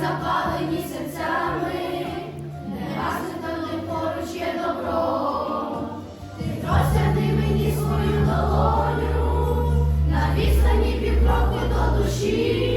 запалені серцями, не гасли там, поруч є добро, ти просяти мені свою долоню, на відстані півкроку до душі.